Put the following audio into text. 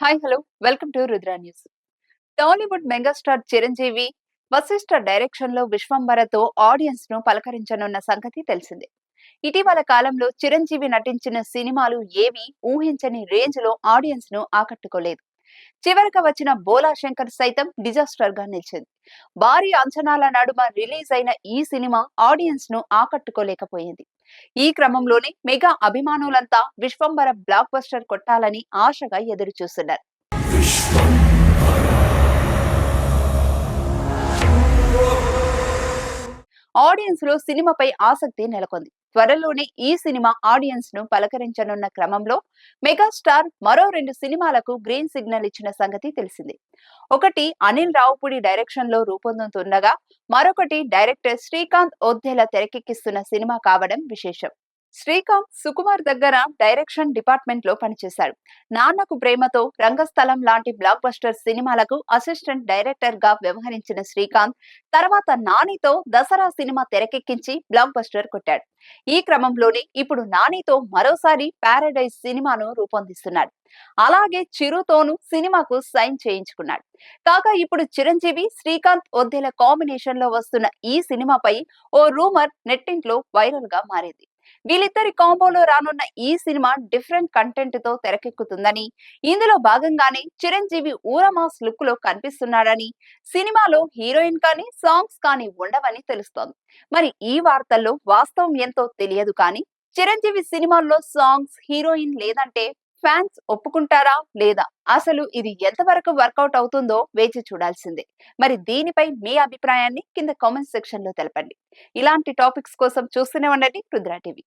Hi hello welcome to Rudra news Tollywood megastar Chiranjeevi Vashishta డైరెక్షన్లో విశ్వంబరతో ఆడియన్స్ను పలకరించనున్న సంగతి తెలిసిందే. ఇటీవల కాలంలో చిరంజీవి నటించిన సినిమాలు ఏవి ఊహించని రేంజ్లో ఆడియన్స్ను ఆకట్టుకోలేదు. చివరికి వచ్చిన బోలా శంకర్ సైతం డిజాస్టర్గా నిలిచింది. భారీ అంచనాల నడుమ రిలీజ్ అయిన ఈ సినిమా ఆడియన్స్ను ఆకట్టుకోలేకపోయింది. ఈ క్రమంలోనే మెగా అభిమానులంతా విశ్వంబర బ్లాక్ బస్టర్ కొట్టాలని ఆశగా ఎదురు చూస్తున్నారు ఆడియన్స్లో సినిమాపై ఆసక్తి నెలకొంది. త్వరలోనే ఈ సినిమా ఆడియన్స్ను పలకరించనున్న క్రమంలో మెగాస్టార్ మరో రెండు సినిమాలకు గ్రీన్ సిగ్నల్ ఇచ్చిన సంగతి తెలిసింది. ఒకటి అనిల్ రావుపూడి డైరెక్షన్లో రూపొందుతుండగా మరొకటి డైరెక్టర్ శ్రీకాంత్ ఒద్దెల తెరకెక్కిస్తున్న సినిమా కావడం విశేషం. శ్రీకాంత్ సుకుమార్ దగ్గర డైరెక్షన్ డిపార్ట్మెంట్లో పనిచేశాడు. నాన్నకు ప్రేమతో రంగస్థలం లాంటి బ్లాక్ బస్టర్ సినిమాలకు అసిస్టెంట్ డైరెక్టర్గా వ్యవహరించిన శ్రీకాంత్ తర్వాత నానితో దసరా సినిమా తెరకెక్కించి బ్లాక్ బస్టర్ కొట్టాడు. ఈ క్రమంలోనే ఇప్పుడు నానితో మరోసారి పారడైజ్ సినిమాను రూపొందిస్తున్నాడు. అలాగే చిరుతోను సినిమాకు సైన్ చేయించుకున్నాడు. కాగా ఇప్పుడు చిరంజీవి శ్రీకాంత్ ఒద్దెల కాంబినేషన్లో వస్తున్న ఈ సినిమాపై ఓ రూమర్ నెట్టింట్లో వైరల్గా మారింది. వీళ్ళిద్దరి కాంబోలో రానున్న ఈ సినిమా డిఫరెంట్ కంటెంట్తో తెరకెక్కుతుందని. ఇందులో భాగంగానే చిరంజీవి ఊరమాస్ లుక్లో కనిపిస్తున్నాడని సినిమాలో హీరోయిన్ కానీ సాంగ్స్ కానీ ఉండవని తెలుస్తోంది. మరి ఈ వార్తల్లో వాస్తవం ఎంతో తెలియదు కానీ చిరంజీవి సినిమాల్లో సాంగ్స్ హీరోయిన్ లేదంటే ఫ్యాన్స్ ఒప్పుకుంటారా లేదా? అసలు ఇది ఎంతవరకు వర్కౌట్ అవుతుందో వేచి చూడాల్సిందే. మరి దీనిపై మీ అభిప్రాయాన్ని కింద కామెంట్ సెక్షన్లో తెలపండి. ఇలాంటి టాపిక్స్ కోసం చూస్తూనే ఉండండి రుద్రా టీవీ.